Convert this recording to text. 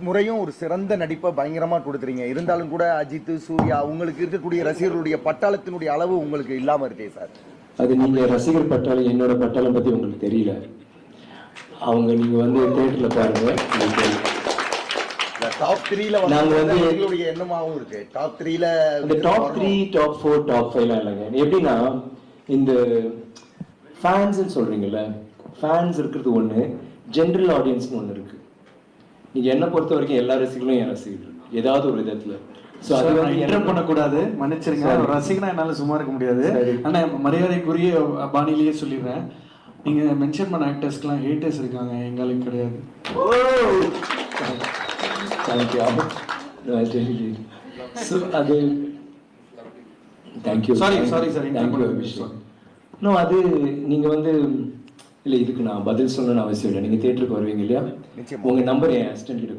முறையும் ஒரு சிறந்த நடிப்பை பயங்கரமா கொடுத்துறீங்க இருந்தாலும் கூட அஜித் சூர்யா உங்களுக்கு இருக்கக்கூடிய ரசிகர்களுடைய பட்டாளத்தினுடைய அளவு உங்களுக்கு இல்லாம இருக்கே சார். அது நீங்க ரசிகர் பட்டாளம் என்னோட பட்டாளம் பத்தி உங்களுக்கு தெரியல. அவங்க நீங்க வந்து தியேட்டர்ல பாருங்க. டாப் த்ரீல வந்து- எங்களுடைய எண்ணமாவும் இருக்கு. டாப் த்ரீல இந்த top three top four top ஃபைவ்லாம் இல்லைங்க. எப்படின்னா இந்த ஃபேன்ஸ்ன்னு சொல்றீங்கல்ல ஃபேன்ஸ் இருக்கிறது ஒண்ணு ஜென்ரல் ஆடியன்ஸ்னு ஒண்ணு இருக்கு. நீங்க என்ன பொறுத்த வரைக்கும் எல்லா ரசிகர்களும் என் ரசிகர்கள். ஏதாவது ஒரு விதத்துல. ஸோ அது சார், வந்து இன்டர் பண்ணக்கூடாது? மன்னிச்சிருங்க. சரி. ஒரு ரசிகனா என்னால சும்மா இருக்க முடியாது. சரி. ஆனா மரியாதைக்குரிய பாணியிலேயே சொல்லிடுறேன். நீங்க மென்ஷன் பண்ண ஆக்டர்ஸ்க்குலாம் ஹேட்டர்ஸ் இருக்காங்க. எங்களுக்கு கிடையாது. ஸோ அது thank you Sorry, sorry, sir. Thank you no அது நீங்க வந்து இல்லை இதுக்கு நான் பதில் சொல்லணும்னு அவசியம் இல்லை நீங்க தியேட்டருக்கு வருவீங்க இல்லையா நிச்சயமா. உங்க நம்பர் என் அசிஸ்டன்ட் கிட்ட